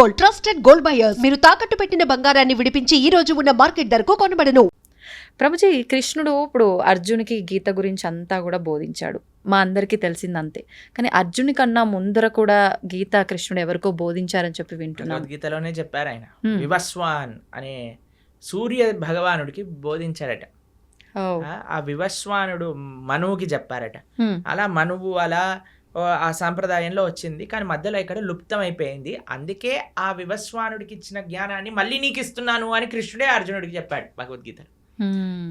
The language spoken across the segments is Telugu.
Gold trusted gold buyers. మీరు తాకట్టు పెట్టిన బంగారాన్ని విడిపించి ఈ రోజు ఉన్న మార్కెట్ ధరకు కొనబడను. ప్రభుజీ కృష్ణుడు ఇప్పుడు అర్జునికి గీత గురించి అంతా కూడా బోధించాడు. మా అందరికీ తెలిసింది అంతే కానీ అర్జుని కన్నా ముందర కూడా గీత కృష్ణుడు ఎవరికో బోధించారని చెప్పి వింటున్నాను భగవద్గీతలోనే చెప్పారు ఆయన. వివస్వాన్ అనే సూర్య భగవానుడికి బోధించారట. ఆ, వివస్వానుడు మనువుకి చెప్పారట. అలా మనువు అలా ఆ సాంప్రదాయంలో వచ్చింది. కానీ మధ్యలో ఇక్కడ లుప్తం అయిపోయింది అందుకే ఆ వివస్వానుడికి ఇచ్చిన జ్ఞానాన్ని మళ్ళీ నీకు ఇస్తున్నాను అని కృష్ణుడే అర్జునుడికి చెప్పాడు భగవద్గీత.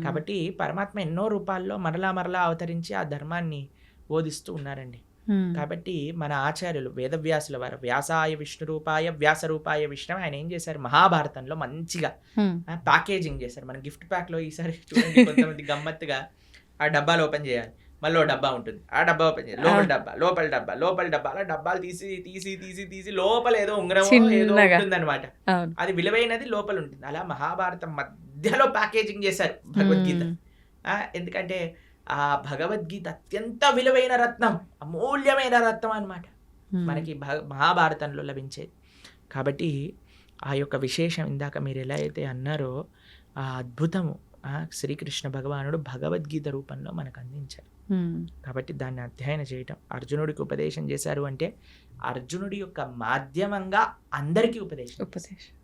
కాబట్టి పరమాత్మ ఎన్నో రూపాల్లో మరలా మరలా అవతరించి ఆ ధర్మాన్ని బోధిస్తూ ఉన్నారండి. కాబట్టి మన ఆచార్యులు వేదవ్యాసుల వారు వ్యాసాయ విష్ణు రూపాయ వ్యాస రూపాయ విష్ణు ఆయన ఏం చేశారు? మహాభారతంలో మంచిగా ప్యాకేజింగ్ చేశారు. మన గిఫ్ట్ ప్యాక్లో ఈసారి చూడండి కొంతమంది గమ్మత్తుగా ఆ డబ్బాలు ఓపెన్ చేయాలి. మళ్ళీ డబ్బా ఉంటుంది. ఆ డబ్బా ఓపెన్ చేయాలి లోపల. డబ్బా లోపల డబ్బా లోపల డబ్బా. అలా డబ్బాలు తీసి తీసి తీసి తీసి లోపల ఏదో ఉంగరం ఏదో. ఉంటుంది అనమాట అది విలువైనది లోపల ఉంటుంది. అలా మహాభారతం మధ్యలో ప్యాకేజింగ్ చేశారు భగవద్గీత. ఎందుకంటే ఆ భగవద్గీత అత్యంత విలువైన రత్నం అమూల్యమైన రత్నం అన్నమాట. హ్మ్. మనకి మహాభారతంలో లభించేది. కాబట్టి ఆ యొక్క విశేషం ఇందాక మీరు ఎలా అయితే అన్నారో ఆ అద్భుతము. ఆ శ్రీకృష్ణ భగవానుడు భగవద్గీత రూపంలో మనకు అందించారు కాబట్టి దాన్ని అధ్యయనం చేయటం అర్జునుడికి ఉపదేశం చేశారు అంటే అర్జునుడి యొక్క మాధ్యమంగా అందరికీ ఉపదేశం. ఉపదేశం.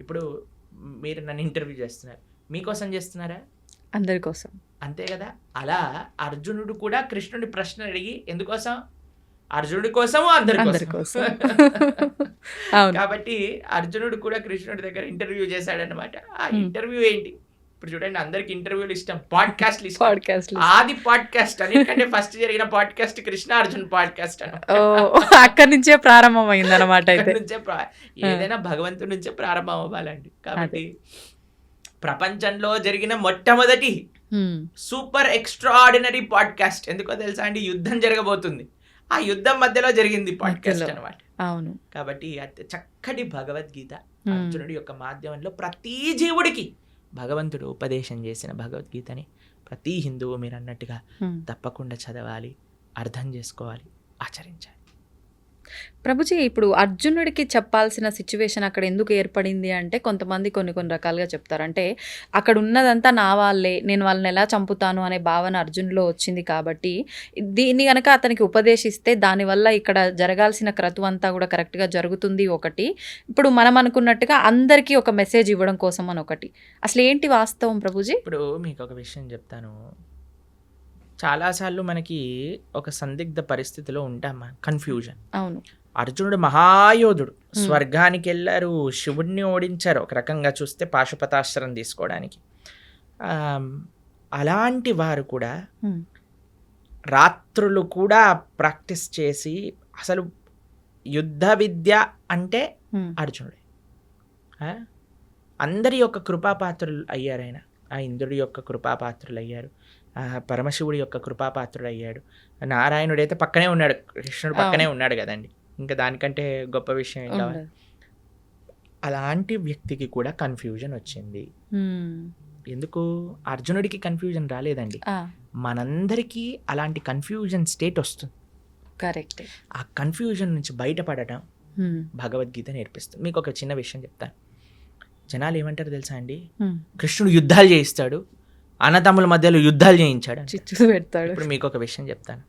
ఇప్పుడు మీరు నన్ను ఇంటర్వ్యూ చేస్తున్నారు. మీకోసం చేస్తున్నారా? అందరి కోసం. అంతే కదా? అలా అర్జునుడు కూడా కృష్ణుడి ప్రశ్న అడిగి ఎందుకోసం? అర్జునుడి కోసము అందరి కోసం. కాబట్టి అర్జునుడు కూడా కృష్ణుడి దగ్గర ఇంటర్వ్యూ చేశాడనమాట ఆ. ఇంటర్వ్యూ ఏంటి? ఇప్పుడు చూడండి అందరికి ఇంటర్వ్యూలు ఇష్టం. పాడ్కాస్ట్ ఇష్టం. పాడ్కాస్ట్ ఆది పాడ్కాస్ట్ అన్నిటికంటే ఫస్ట్ జరిగిన పాడ్కాస్ట్ కృష్ణ అర్జున్ పాడ్కాస్ట్ అని అక్కడి నుంచే ప్రారంభమైంది అనమాట నుంచే ఏదైనా భగవంతుడి నుంచే ప్రారంభం అవ్వాలండి కాబట్టి ప్రపంచంలో జరిగిన మొట్టమొదటి సూపర్ ఎక్స్ట్రాడినరీ పాడ్కాస్ట్ ఎందుకో తెలుసా అండి? యుద్ధం జరగబోతుంది. ఆ యుద్ధం మధ్యలో జరిగింది పాడ్కాస్ట్. అనమాట అవును. కాబట్టి చక్కటి భగవద్గీత. అర్జునుడి యొక్క మాధ్యమంలో ప్రతి జీవుడికి భగవంతుడు ఉపదేశం చేసిన భగవద్గీతని ప్రతి హిందువు మీరు అన్నట్టుగా. తప్పకుండా చదవాలి అర్థం చేసుకోవాలి ఆచరించాలి ప్రభుజీ ఇప్పుడు అర్జునుడికి చెప్పాల్సిన సిచ్యువేషన్ అక్కడ ఎందుకు ఏర్పడింది అంటే కొంతమంది కొన్ని కొన్ని రకాలుగా చెప్తారు. అంటే అక్కడ ఉన్నదంతా నా వాళ్ళే నేను వాళ్ళని ఎలా చంపుతాను అనే భావన అర్జునులో వచ్చింది కాబట్టి దీన్ని కనుక అతనికి ఉపదేశిస్తే దానివల్ల ఇక్కడ జరగాల్సిన క్రతువు అంతా కూడా కరెక్ట్గా జరుగుతుంది ఒకటి. ఇప్పుడు మనం అనుకున్నట్టుగా అందరికీ ఒక మెసేజ్ ఇవ్వడం కోసం అని ఒకటి. అసలు ఏంటి వాస్తవం ప్రభుజీ? ఇప్పుడు మీకు ఒక విషయం చెప్తాను. చాలాసార్లు మనకి ఒక సందిగ్ధ పరిస్థితిలో ఉంటాం కన్ఫ్యూజన్ అవును. అర్జునుడు మహాయోధుడు. స్వర్గానికి వెళ్ళారు శివుడిని ఓడించారు ఒక రకంగా చూస్తే పాశుపతాస్త్రం తీసుకోవడానికి. అలాంటి వారు కూడా. రాత్రులు కూడా ప్రాక్టీస్ చేసి అసలు యుద్ధ విద్య అంటే. అర్జునుడే? అందరి యొక్క కృపాపాత్రులు అయ్యారు ఆయన. ఆ ఇంద్రుడి యొక్క కృపాపాత్రులు అయ్యారు ఆ పరమశివుడి యొక్క కృపాపాత్రుడు అయ్యాడు నారాయణుడు అయితే పక్కనే ఉన్నాడు. కృష్ణుడు పక్కనే ఉన్నాడు కదండి. ఇంకా దానికంటే గొప్ప విషయం ఏం కావాలి. అలాంటి వ్యక్తికి కూడా కన్ఫ్యూజన్ వచ్చింది. ఎందుకు? అర్జునుడికి కన్ఫ్యూజన్ రాలేదండి. మనందరికీ అలాంటి కన్ఫ్యూజన్ స్టేట్ వస్తుంది. కరెక్టే. ఆ కన్ఫ్యూజన్ నుంచి బయటపడటం. భగవద్గీత నేర్పిస్తుంది. మీకు ఒక చిన్న విషయం చెప్తాను. జనాలు ఏమంటారు తెలుసా అండి. కృష్ణుడు యుద్ధాలు చేయిస్తాడు అన్నతమ్ముల మధ్యలో యుద్ధాలు చేయించాడు. చిచ్చు పెడతాడు ఇప్పుడు మీకు ఒక విషయం చెప్తాను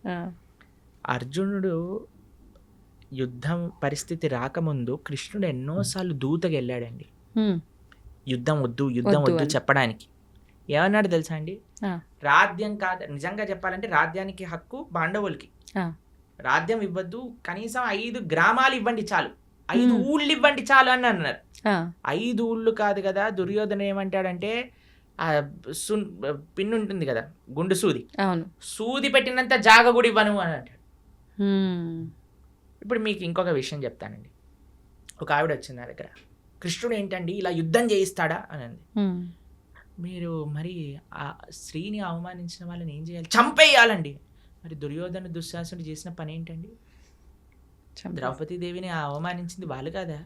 అర్జునుడు యుద్ధం పరిస్థితి రాకముందు కృష్ణుడు ఎన్నోసార్లు దూతకి వెళ్ళాడండి. యుద్ధం వద్దు యుద్ధం వద్దు. చెప్పడానికి ఏమన్నాడు తెలుసా అండి ఆ. రాజ్యం కాదు నిజంగా చెప్పాలంటే రాజ్యానికి హక్కు పాండవులకి ఆ. రాజ్యం ఇవ్వద్దు కనీసం ఐదు గ్రామాలు ఇవ్వండి చాలు ఐదు. ఊళ్ళు ఇవ్వండి చాలు అని అన్నారు. ఐదు ఊళ్ళు కాదు కదా దుర్యోధన ఏమంటాడంటే ఆ సున్ పిన్ ఉంటుంది కదా గుండు సూది. అవును. సూది పెట్టినంత జాగ కూడా ఇవ్వను అని అంటాడు. ఇప్పుడు మీకు ఇంకొక విషయం చెప్తానండి. ఒక ఆవిడ వచ్చింది నా దగ్గర. కృష్ణుడు ఏంటండి ఇలా యుద్ధం చేయిస్తాడా? అని అంది. మీరు మరి ఆ స్త్రీని అవమానించిన వాళ్ళని ఏం చేయాలి? చంపేయాలండి. మరి దుర్యోధన దుశ్శాసుడు చేసిన పని ఏంటండి. ద్రౌపది దేవిని అవమానించింది వాళ్ళు కాదా?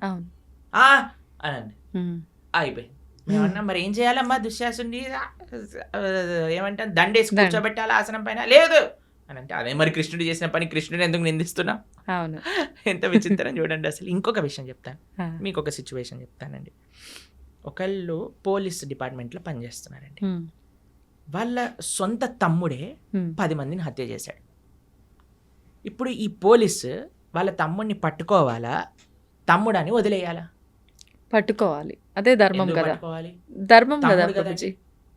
అనండి. అయిపోయింది మేమన్నా మరి ఏం చేయాలమ్మా దుశ్శాసుని? ఏమంటాం? దండేసి దండ. కూర్చోబెట్టాలి ఆసనం పైన? లేదు! అని అంటే అదే మరి కృష్ణుడు చేసిన పని కృష్ణుడు ఎందుకు నిందిస్తున్నాం? అవును. ఎంత విచిత్రం చూడండి అసలు. ఇంకొక విషయం చెప్తాను. మీకు ఒక సిచ్యువేషన్ చెప్తానండి. ఒకళ్ళు పోలీస్ డిపార్ట్మెంట్లో పనిచేస్తున్నారండి. వాళ్ళ సొంత తమ్ముడే పది మందిని హత్య చేశాడు. ఇప్పుడు ఈ పోలీసు వాళ్ళ తమ్ముడిని పట్టుకోవాలా? తమ్ముడని వదిలేయాలా? పట్టుకోవాలి. అదే ధర్మం కదా. ధర్మం కదా. ప్రభుజీ.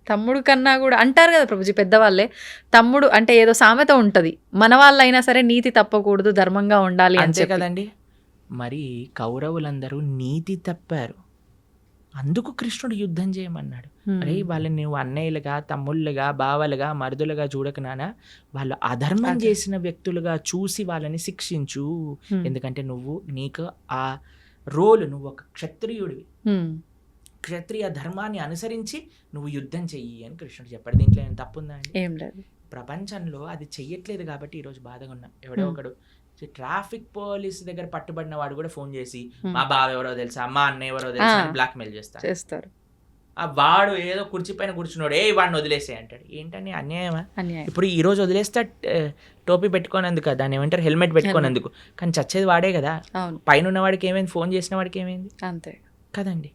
తమ్ముడు కన్నా కూడా అంటారు కదా ప్రభుజీ పెద్దవాళ్ళే తమ్ముడు అంటే ఏదో సామెత ఉంటది. మన వాళ్ళైనా సరే నీతి తప్పకూడదు ధర్మంగా ఉండాలి అంతే. కదండి. మరి కౌరవులందరూ నీతి తప్పారు. అందుకు కృష్ణుడు యుద్ధం చేయమన్నాడు. అరే వాళ్ళని నువ్వు అన్నయ్యలుగా తమ్ముళ్ళుగా బావలుగా మరుదులుగా చూడక నానా. వాళ్ళు అధర్మం. చేసిన వ్యక్తులుగా చూసి వాళ్ళని శిక్షించు. ఎందుకంటే నువ్వు నీకు ఆ రోలు నువ్వు ఒక క్షత్రియుడివి. క్షత్రియ ధర్మాన్ని అనుసరించి నువ్వు యుద్ధం చెయ్యి అని కృష్ణుడు చెప్పాడు. దీంట్లో ఏం తప్పుందా అండి? ఏం లేదు. ప్రపంచంలో అది చెయ్యట్లేదు కాబట్టి ఈరోజు బాధగా ఉన్నాం. ఎవడో. ఒకడు ట్రాఫిక్ పోలీస్ దగ్గర పట్టుబడిన వాడు కూడా ఫోన్ చేసి. మా బావ ఎవరో తెలుసా? మా అన్న ఎవరో తెలుసా. బ్లాక్ మెయిల్ చేస్తాడు. చేస్తారు. ఆ వాడు ఏదో కుర్చీ పైన కూర్చున్నాడు ఏ వాడిని వదిలేసే అంటాడు. ఏంటని అన్యాయమా? అన్యాయం. ఇప్పుడు ఈ రోజు వదిలేస్తే టోపీ పెట్టుకోనందుకు దాన్ని ఏమంటారు హెల్మెట్ పెట్టుకోనందుకు. కానీ చచ్చేది వాడే కదా. పైన ఉన్న వాడికి ఏమైంది? ఫోన్ చేసిన వాడికి ఏమైంది? అంతే. కదండి.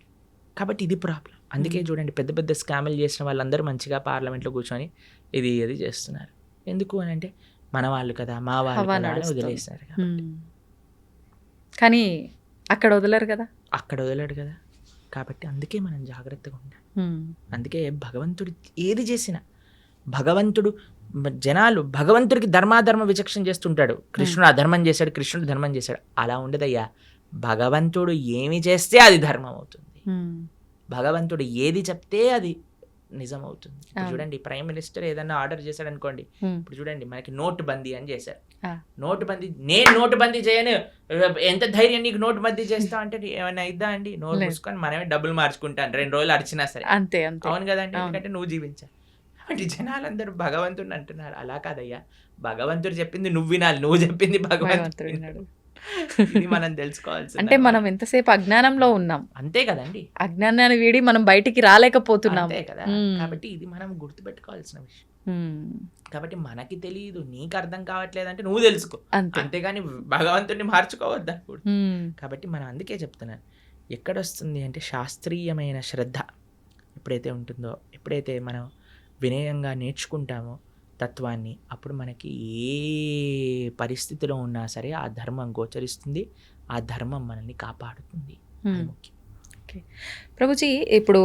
కాబట్టి ఇది ప్రాబ్లం. అందుకే. చూడండి పెద్ద పెద్ద స్కాములు చేసిన వాళ్ళందరూ మంచిగా పార్లమెంట్లో కూర్చొని ఇది ఇది చేస్తున్నారు. ఎందుకు అని అంటే మన వాళ్ళు కదా మా వాళ్ళు కదా అని. వదిలేస్తారు. కానీ అక్కడ వదలరు కదా. అక్కడ వదిలాడు కదా. కాబట్టి అందుకే మనం జాగ్రత్తగా ఉండాలి. అందుకే భగవంతుడు ఏది చేసినా భగవంతుడు జనాలు భగవంతుడికి ధర్మాధర్మ విచక్షణ చేస్తుంటాడు. కృష్ణుడు అధర్మం చేశాడు కృష్ణుడు ధర్మం చేశాడు. అలా ఉండదయ్యా. భగవంతుడు ఏమి చేస్తే అది ధర్మం అవుతుంది. భగవంతుడు ఏది చెప్తే అది నిజం అవుతుంది. చూడండి ప్రైమ్ మినిస్టర్ ఏదన్నా ఆర్డర్ చేశాడు అనుకోండి ఇప్పుడు చూడండి మనకి నోటు బందీ అని చేశారు. నోటు బందీ నేను నోటు బందీ చేయను. ఎంత ధైర్యం నీకు నోటు బందీ చేస్తా అంటే ఏమైనా ఇద్దా అండి? నోటు. మూసుకొని మనమే డబ్బులు మార్చుకుంటాను. రెండు రోజులు అరిచినా సరే. అంతే అవును కదండి. ఎందుకంటే నువ్వు జీవించాలి కాబట్టి జనాలందరూ భగవంతుడిని అంటున్నారు. అలా కాదయ్యా. భగవంతుడు చెప్పింది నువ్వు వినాలి. నువ్వు చెప్పింది భగవంతుడు భగవంతుడు విన్నాడు. ఇది మనం తెలుసుకోవాల్సి అంటే మనం ఎంతసేపు అజ్ఞానంలో ఉన్నాం? అంతే కదండి. అజ్ఞానాన్ని వీడి మనం బయటికి రాలేకపోతున్నాం. కదా. కాబట్టి ఇది మనం గుర్తుపెట్టుకోవాల్సిన విషయం. కాబట్టి మనకి తెలియదు నీకు అర్థం కావట్లేదు అంటే నువ్వు తెలుసుకో. అంతే. అంతేగాని భగవంతుడిని మార్చుకోవద్దు అనుకోడు కాబట్టి మనం అందుకే చెప్తున్నాను ఎక్కడొస్తుంది అంటే శాస్త్రీయమైన శ్రద్ధ ఎప్పుడైతే ఉంటుందో ఎప్పుడైతే మనం వినయంగా నేర్చుకుంటామో తత్వాన్ని అప్పుడు మనకి ఏ పరిస్థితిలో ఉన్నా సరే ఆ ధర్మం గోచరిస్తుంది ఆ ధర్మం మనల్ని కాపాడుతుంది. ముఖ్యం. ప్రభుజీ ఇప్పుడు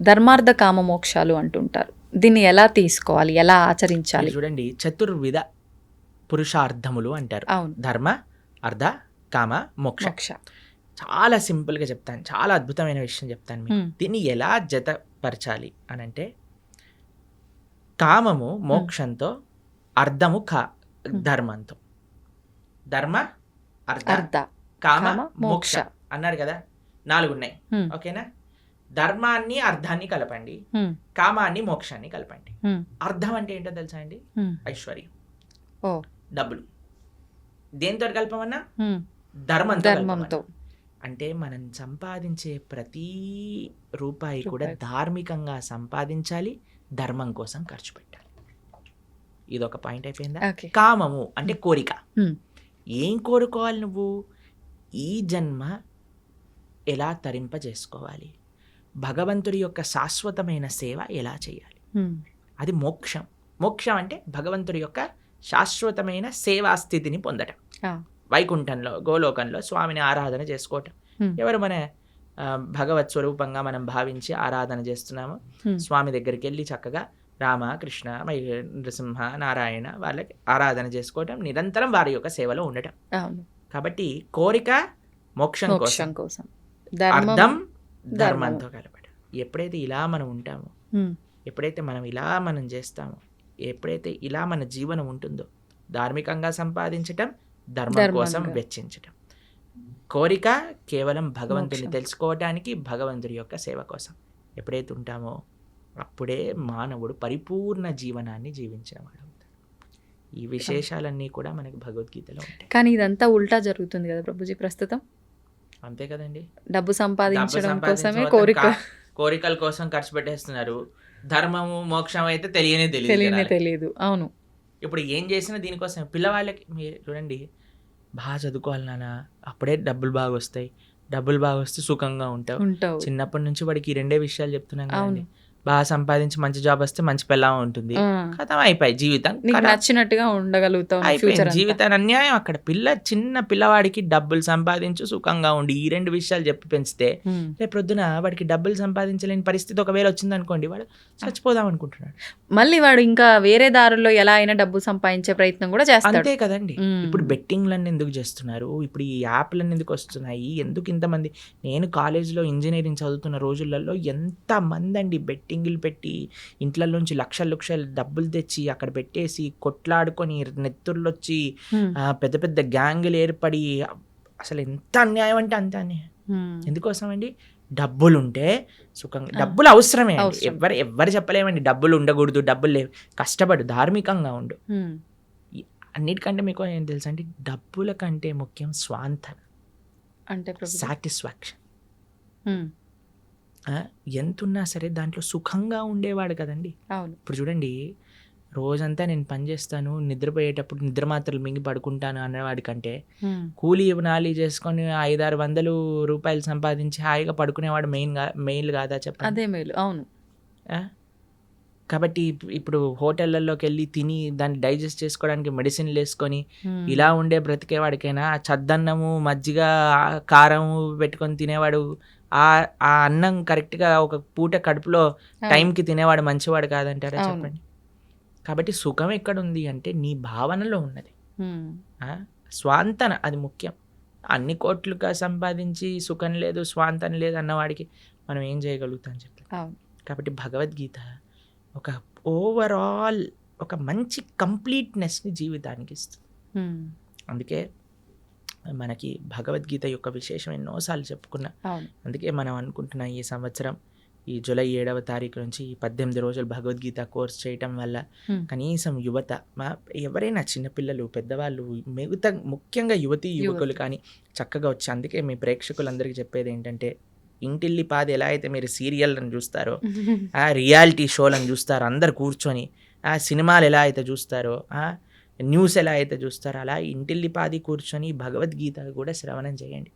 ధర్మార్థ కామ మోక్షాలు అంటుంటారు. దీన్ని ఎలా తీసుకోవాలి? ఎలా ఆచరించాలి? చూడండి చతుర్విధ పురుషార్థములు అంటారు. ధర్మ అర్ధ కామ మోక్ష. చాలా సింపుల్గా చెప్తాను. చాలా అద్భుతమైన విషయం చెప్తాను మీకు. దీన్ని ఎలా జతపరచాలి అని అంటే కామము మోక్షంతో అర్థము కా ధర్మంతో. ధర్మ అర్థ కామ మోక్ష. అన్నారు కదా? నాలుగు ఉన్నాయి ఓకేనా? ధర్మాన్ని అర్థాన్ని కలపండి. కామాన్ని మోక్షాన్ని కలపండి. అర్థం అంటే ఏంటో తెలుసా అండి. ఐశ్వర్యం. డబ్బులు. దేంతో కలపమన్నా? ఉమ్, ధర్మంతో. అంటే మనం సంపాదించే ప్రతి రూపాయి కూడా. ధార్మికంగా సంపాదించాలి. ధర్మం కోసం ఖర్చు పెట్టాలి. ఇది ఒక పాయింట్ అయిపోయిందా? కామము అంటే కోరిక. ఏం కోరుకోవాలి నువ్వు? ఈ జన్మ ఎలా తరింప చేసుకోవాలి భగవంతుడి యొక్క శాశ్వతమైన సేవ ఎలా చేయాలి? అది మోక్షం. మోక్షం అంటే భగవంతుడి యొక్క శాశ్వతమైన సేవా స్థితిని పొందటం. వైకుంఠంలో గోలోకంలో స్వామిని ఆరాధన చేసుకోవటం. ఎవరు మన భగవత్ స్వరూపంగా మనం భావించి ఆరాధన చేస్తున్నామో. స్వామి దగ్గరికి వెళ్ళి చక్కగా రామ కృష్ణ మై నృసింహ నారాయణ వాళ్ళకి ఆరాధన చేసుకోవటం నిరంతరం వారి యొక్క సేవలో ఉండటం. కాబట్టి కోరిక మోక్షం కోసం. అర్థం ధర్మం. ధర్మంతో కలపడం. ఎప్పుడైతే ఇలా మనం ఉంటామో ఎప్పుడైతే మనం ఇలా మనం చేస్తామో ఎప్పుడైతే ఇలా మన జీవనం ఉంటుందో ధార్మికంగా సంపాదించటం ధర్మం. కోసం వెచ్చించటం. కోరిక కేవలం భగవంతుని. తెలుసుకోవటానికి భగవంతుడి యొక్క సేవ కోసం. ఎప్పుడైతే ఉంటామో అప్పుడే మానవుడు పరిపూర్ణ జీవనాన్ని జీవించిన వాడు అవుతాడు ఈ విశేషాలన్నీ కూడా మనకి భగవద్గీతలో ఉంటాయి. కానీ ఇదంతా ఉల్టా జరుగుతుంది కదా ప్రభుజీ ప్రస్తుతం? అంతే కదండి. డబ్బు సంపాదించడం కోసమే కోరిక. కోరికల కోసం ఖర్చు పెట్టేస్తున్నారు. ధర్మము మోక్షం అయితే తెలియనే తెలియదు. తెలియదు. అవును. ఇప్పుడు ఏం చేసినా దీనికోసం పిల్లవాళ్ళకి మీరు చూడండి బాగా చదువుకోవాలి నాన్న. అప్పుడే డబ్బులు బాగా వస్తాయి. డబ్బులు బాగా వస్తే సుఖంగా ఉంటావు. చిన్నప్పటి నుంచి వాడికి ఈ రెండే విషయాలు చెప్తున్నాం అవును. కదండి బాగా సంపాదించి మంచి జాబ్ వస్తే మంచి పిల్లం ఉంటుంది. కథం అయిపోయి జీవితం. నచ్చినట్టుగా ఫ్యూచర్ జీవితాన్ని అన్యాయం. అక్కడ పిల్ల చిన్న పిల్లవాడికి డబ్బులు సంపాదించు సుఖంగా ఉండి ఈ రెండు విషయాలు చెప్పి పెంచితే రేపు ప్రొద్దున వాడికి డబ్బులు సంపాదించలేని పరిస్థితి ఒకవేళ వచ్చిందనుకోండి వాడు చచ్చిపోదాం అనుకుంటున్నాడు. మళ్ళీ వాడు ఇంకా వేరే దారుల్లో ఎలా అయినా డబ్బు సంపాదించే ప్రయత్నం కూడా చేస్తాడు. అంతే కదండి. ఇప్పుడు బెట్టింగ్లన్నీ ఎందుకు చేస్తున్నారు? ఇప్పుడు ఈ యాప్లన్నీ ఎందుకు వస్తున్నాయి? ఎందుకు ఇంతమంది? నేను కాలేజీలో ఇంజనీరింగ్ చదువుతున్న రోజులలో ఎంత మంది అండి బెట్టింగ్లు పెట్టి ఇంట్లలోంచి లక్షల లక్షల డబ్బులు తెచ్చి అక్కడ పెట్టేసి కొట్లాడుకొని నెత్తుర్లు వచ్చి పెద్ద పెద్ద గ్యాంగులు ఏర్పడి అసలు ఎంత అన్యాయం అంటే అంత అన్యాయం. ఎందుకోసం అండి డబ్బులు ఉంటే సుఖంగా డబ్బులు అవసరమే. ఎవరు ఎవరు చెప్పలేమండి. డబ్బులు ఉండకూడదు డబ్బులు లేవు. కష్టపడు ధార్మికంగా ఉండు. అన్నిటికంటే మీకు ఏం తెలుసు అంటే డబ్బుల కంటే ముఖ్యం స్వాంతన అంటే సాటిస్ఫాక్షన్. మ్మ్. ఎంత ఉన్నా సరే దాంట్లో సుఖంగా ఉండేవాడు కదండి అవును ఇప్పుడు చూడండి రోజంతా నేను పని చేస్తాను నిద్రపోయేటప్పుడు నిద్ర మాత్రలు మింగి పడుకుంటాను అనేవాడి కంటే. కూలీ నాలి చేసుకొని ఐదారు వందలు రూపాయలు సంపాదించి హాయిగా పడుకునేవాడు మెయిన్గా మెయిన్ కాదా చెప్పండి అదే మేలు అవును? కాబట్టి ఇప్- ఇప్పుడు హోటళ్ళల్లోకి వెళ్ళి తిని దాన్ని డైజెస్ట్ చేసుకోవడానికి మెడిసిన్లు వేసుకొని. ఇలా ఉండే బ్రతికేవాడికైనా చద్దన్నము మజ్జిగ ఆ కారం పెట్టుకొని తినేవాడు ఆ ఆ అన్నం కరెక్ట్గా ఒక పూట కడుపులో. టైంకి తినేవాడు మంచివాడు కాదంటారా. చెప్పండి కాబట్టి సుఖం ఎక్కడ ఉంది అంటే నీ భావనలో ఉన్నది? స్వాంతన అది ముఖ్యం అన్ని కోట్లుగా సంపాదించి సుఖం లేదు స్వాంతన లేదు అన్నవాడికి మనం ఏం చేయగలుగుతాం చెప్పి కాబట్టి భగవద్గీత ఒక ఓవరాల్ ఒక మంచి కంప్లీట్నెస్ని జీవితానికి ఇస్తుంది. అందుకే మనకి భగవద్గీత యొక్క విశేషం ఎన్నోసార్లు చెప్పుకున్నా అందుకే మనం అనుకుంటున్నాం ఈ సంవత్సరం ఈ జూలై ఏడవ తారీఖు నుంచి ఈ పద్దెనిమిది రోజులు భగవద్గీత కోర్స్ చేయటం వల్ల. కనీసం యువత మా ఎవరైనా చిన్నపిల్లలు పెద్దవాళ్ళు మిగతా ముఖ్యంగా యువతి యువకులు. కానీ చక్కగా వచ్చి అందుకే మీ ప్రేక్షకులందరికీ చెప్పేది ఏంటంటే ఇంటిల్లి పాది ఎలా అయితే మీరు సీరియల్లను చూస్తారో ఆ రియాలిటీ షోలను చూస్తారు అందరు కూర్చొని ఆ సినిమాలు ఎలా అయితే చూస్తారో ఆ న్యూస్ ఎలా అయితే చూస్తారో అలా ఇంటిల్లి పాది కూర్చొని భగవద్గీత కూడా శ్రవణం చేయండి.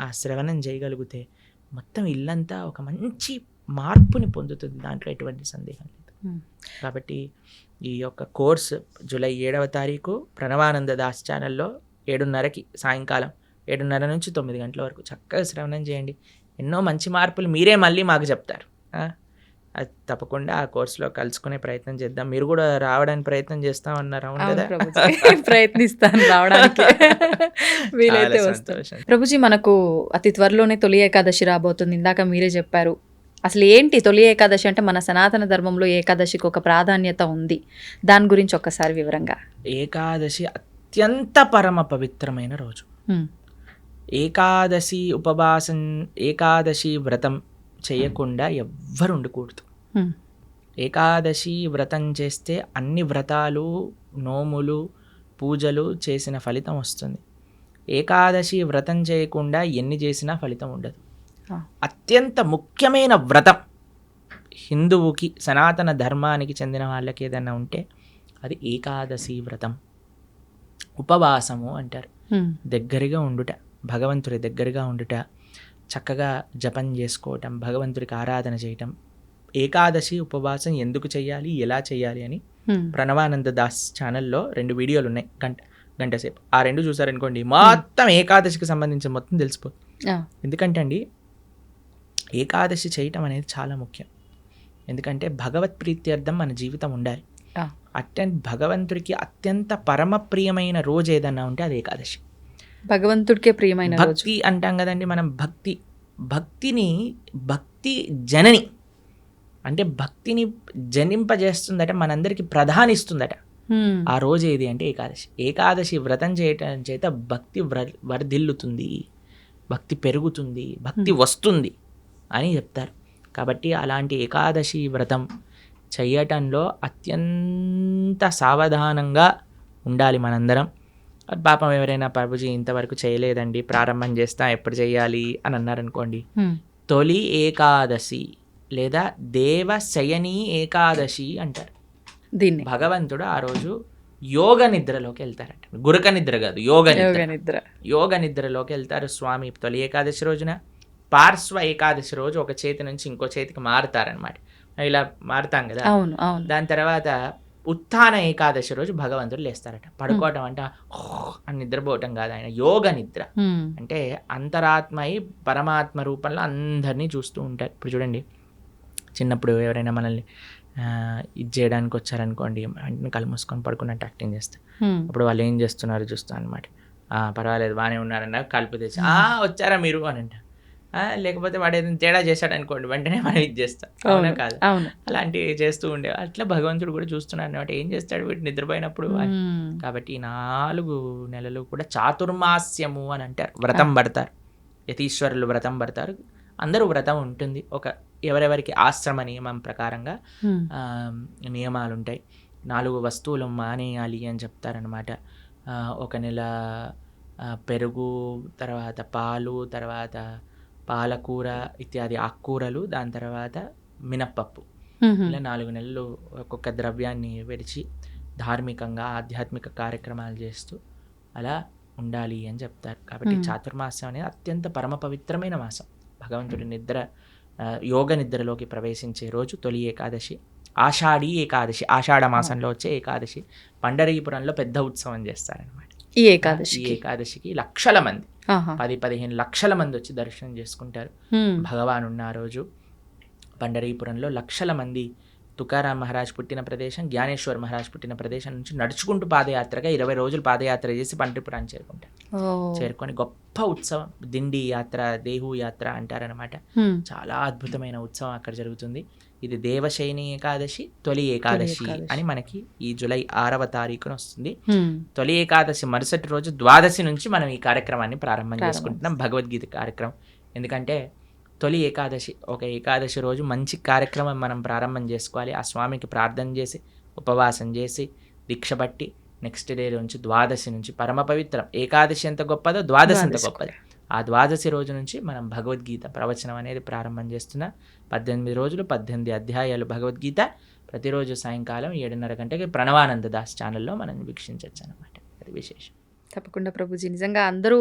ఆ శ్రవణం చేయగలిగితే మొత్తం ఇల్లంతా ఒక మంచి మార్పుని పొందుతుంది దాంట్లో ఎటువంటి సందేహం లేదు. కాబట్టి ఈ యొక్క కోర్స్ జూలై ఏడవ తారీఖు ప్రణవానంద దాస్ ఛానల్లో ఏడున్నరకి సాయంకాలం ఏడున్నర నుంచి తొమ్మిది గంటల వరకు చక్కగా శ్రవణం చేయండి ఎన్నో మంచి మార్పులు మీరే మళ్ళీ మాకు చెప్తారు? అది తప్పకుండా ఆ కోర్సులో కలుసుకునే ప్రయత్నం చేద్దాం. మీరు కూడా రావడానికి ప్రయత్నం అవును కదా? ప్రభుజీ. ప్రయత్నిస్తాను రావడానికి. వీలైతే సంతోషం. ప్రభుజీ మనకు అతి త్వరలోనే తొలి ఏకాదశి రాబోతుంది. ఇందాక మీరే చెప్పారు. అసలు ఏంటి తొలి ఏకాదశి అంటే మన సనాతన ధర్మంలో ఏకాదశికి ఒక ప్రాధాన్యత ఉంది. దాని గురించి ఒక్కసారి వివరంగా. ఏకాదశి అత్యంత పరమ పవిత్రమైన రోజు. ఏకాదశి ఉపవాసం ఏకాదశి వ్రతం చేయకుండా ఎవ్వరు ఉండకూడదు. హ్మ్. ఏకాదశి వ్రతం చేస్తే అన్ని వ్రతాలు నోములు పూజలు చేసిన ఫలితం వస్తుంది. ఏకాదశి వ్రతం చేయకుండా ఎన్ని చేసినా ఫలితం ఉండదు. అత్యంత ముఖ్యమైన వ్రతం హిందువుకి సనాతన ధర్మానికి చెందిన వాళ్ళకి ఏదైనా ఉంటే అది ఏకాదశి వ్రతం. ఉపవాసము అంటారు. హ్మ్. దగ్గరగా ఉండుట. భగవంతుడి దగ్గరగా ఉండుట చక్కగా జపం చేసుకోవటం భగవంతుడికి ఆరాధన చేయటం ఏకాదశి ఉపవాసం ఎందుకు చేయాలి ఎలా చేయాలి అని. ప్రణవానంద దాస్ ఛానల్లో రెండు వీడియోలు ఉన్నాయి గంట గంట సేపు ఆ రెండు చూసారనుకోండి మొత్తం ఏకాదశికి సంబంధించిన మొత్తం తెలిసిపోతుంది. ఎందుకంటే అండి ఏకాదశి చేయటం అనేది చాలా ముఖ్యం ఎందుకంటే భగవత్ ప్రీత్యర్థం మన జీవితం ఉండాలి. అత్యంత భగవంతుడికి అత్యంత పరమ ప్రియమైన రోజు ఏదన్నా ఉంటే అది ఏకాదశి భగవంతుడికే ప్రియమైన భక్తి అంటాం కదండి మనం భక్తి. భక్తిని భక్తి జనని అంటే భక్తిని జనింపజేస్తుందట మనందరికి ప్రధానిస్తుందట. ఆ రోజు ఏది అంటే ఏకాదశి. ఏకాదశి వ్రతం చేయటం చేత భక్తి వ్ర వర్ధిల్లుతుంది. భక్తి పెరుగుతుంది. భక్తి వస్తుంది అని చెప్తారు. కాబట్టి అలాంటి ఏకాదశి వ్రతం చేయటంలో అత్యంత సావధానంగా ఉండాలి మనందరం. పాపం ఎవరైనా ప్రభుజీ ఇంతవరకు చేయలేదండి ప్రారంభం చేస్తా ఎప్పుడు చేయాలి? అని అన్నారనుకోండి. తొలి ఏకాదశి లేదా దేవ శయని ఏకాదశి అంటారు. దీన్ని. భగవంతుడు ఆ రోజు యోగ నిద్రలోకి వెళ్తారట. గురక నిద్ర కాదు యోగ నిద్ర. యోగ నిద్రలోకి వెళ్తారు స్వామి తొలి ఏకాదశి రోజున. పార్శ్వ ఏకాదశి రోజు ఒక చేతి నుంచి ఇంకో చేతికి మారుతారనమాట ఇలా మారుతాం కదా? అవును అవును. దాని తర్వాత ఉత్థాన ఏకాదశి రోజు భగవంతుడు లేస్తారట. పడుకోవటం అంటే అని నిద్రపోవటం కాదు ఆయన. యోగ నిద్ర. అంటే అంతరాత్మయి పరమాత్మ రూపంలో అందరినీ చూస్తూ ఉంటారు. ఇప్పుడు చూడండి చిన్నప్పుడు ఎవరైనా మనల్ని ఇది చేయడానికి వచ్చారనుకోండి వెంటనే కళ్ళు మూసుకొని పడుకున్నట్టు యాక్టింగ్ చేస్తారు. అప్పుడు వాళ్ళు ఏం చేస్తున్నారు చూస్తా అనమాట పర్వాలేదు బాగానే ఉన్నారన్న కలుపు తెచ్చి "ఆ, వచ్చారా మీరు? అని అంట "ఆ, లేకపోతే వాడు ఏదైనా తేడా చేశాడు అనుకోండి వెంటనే మనం ఇది చేస్తాం. అవునా కాదు? అవును. అలాంటివి చేస్తూ ఉండే అట్లా భగవంతుడు కూడా చూస్తున్నాడు అనమాట ఏం చేస్తాడు వీడు? నిద్రపోయినప్పుడు కాబట్టి ఈ నాలుగు నెలలు కూడా చాతుర్మాస్యము అని అంటారు. వ్రతం పడతారు. యతీశ్వరులు వ్రతం పడతారు. అందరూ వ్రతం ఉంటుంది. ఒక ఎవరెవరికి ఆశ్రమ నియమం ప్రకారంగా నియమాలు ఉంటాయి నాలుగు వస్తువులు మానేయాలి అని చెప్తారనమాట ఒక నెల పెరుగు తర్వాత పాలు తర్వాత పాలకూర ఇత్యాది ఆకుకూరలు దాని తర్వాత మినప్పప్పు. ఇలా నాలుగు నెలలు ఒక్కొక్క ద్రవ్యాన్ని విడిచి ధార్మికంగా ఆధ్యాత్మిక కార్యక్రమాలు చేస్తూ అలా ఉండాలి అని చెప్తారు. కాబట్టి. చాతుర్మాసం అనేది అత్యంత పరమ పవిత్రమైన మాసం. భగవంతుడి నిద్ర యోగ నిద్రలోకి ప్రవేశించే రోజు తొలి ఏకాదశి ఆషాఢీ ఏకాదశి ఆషాఢ మాసంలో వచ్చే ఏకాదశి పండరీపురంలో పెద్ద ఉత్సవం చేస్తారనమాట ఈ ఈ ఏకాదశి ఏకాదశికి లక్షల మంది. పది పదిహేను లక్షల మంది వచ్చి దర్శనం చేసుకుంటారు. భగవాన్ ఉన్న ఆ రోజు పండరీపురంలో లక్షల మంది తుకారాం మహారాజ్ పుట్టిన ప్రదేశం జ్ఞానేశ్వర్ మహారాజ్ పుట్టిన ప్రదేశం నుంచి నడుచుకుంటూ పాదయాత్రగా ఇరవై రోజులు పాదయాత్ర చేసి పండరీపురాన్ని చేరుకుంటారు చేరుకొని గొప్ప ఉత్సవం దిండి యాత్ర దేహు యాత్ర అంటారనమాట చాలా అద్భుతమైన ఉత్సవం అక్కడ జరుగుతుంది. ఇది దేవశైని ఏకాదశి తొలి ఏకాదశి. అని మనకి ఈ జూలై ఆరవ తారీఖున వస్తుంది. తొలి ఏకాదశి మరుసటి రోజు ద్వాదశి నుంచి మనం ఈ కార్యక్రమాన్ని ప్రారంభం చేసుకుంటున్నాం భగవద్గీత కార్యక్రమం. ఎందుకంటే తొలి ఏకాదశి ఒక ఏకాదశి రోజు మంచి కార్యక్రమం మనం ప్రారంభం చేసుకోవాలి. ఆ స్వామికి ప్రార్థన చేసి ఉపవాసం చేసి దీక్ష బట్టి నెక్స్ట్ డే నుంచి ద్వాదశి నుంచి పరమ పవిత్రం. ఏకాదశి ఎంత గొప్పదో ద్వాదశి ఎంత గొప్పదో. ఆ ద్వాదశి రోజు నుంచి మనం భగవద్గీత ప్రవచనం అనేది ప్రారంభం చేస్తున్నాం పద్దెనిమిది రోజులు పద్దెనిమిది అధ్యాయాలు భగవద్గీత. ప్రతిరోజు సాయంకాలం ఏడున్నర గంటకి ప్రణవానంద దాస్ ఛానల్లో మనం వీక్షించవచ్చు అనమాట అది విశేషం. తప్పకుండా ప్రభుజీ. నిజంగా అందరూ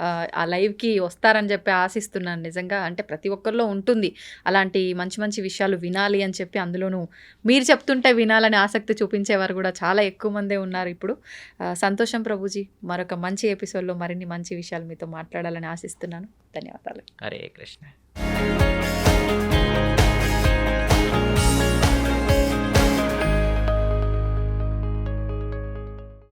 ఆ, లైవ్కి వస్తారని చెప్పి ఆశిస్తున్నాను నిజంగా. అంటే ప్రతి ఒక్కరిలో ఉంటుంది. అలాంటి మంచి మంచి విషయాలు వినాలి అని చెప్పి అందులోనూ మీరు చెప్తుంటే వినాలని ఆసక్తి చూపించేవారు కూడా చాలా ఎక్కువ మందే ఉన్నారు ఇప్పుడు. సంతోషం ప్రభుజీ మరొక మంచి ఎపిసోడ్లో మరిన్ని మంచి విషయాలు మీతో మాట్లాడాలని ఆశిస్తున్నాను. ధన్యవాదాలు. హరే కృష్ణ.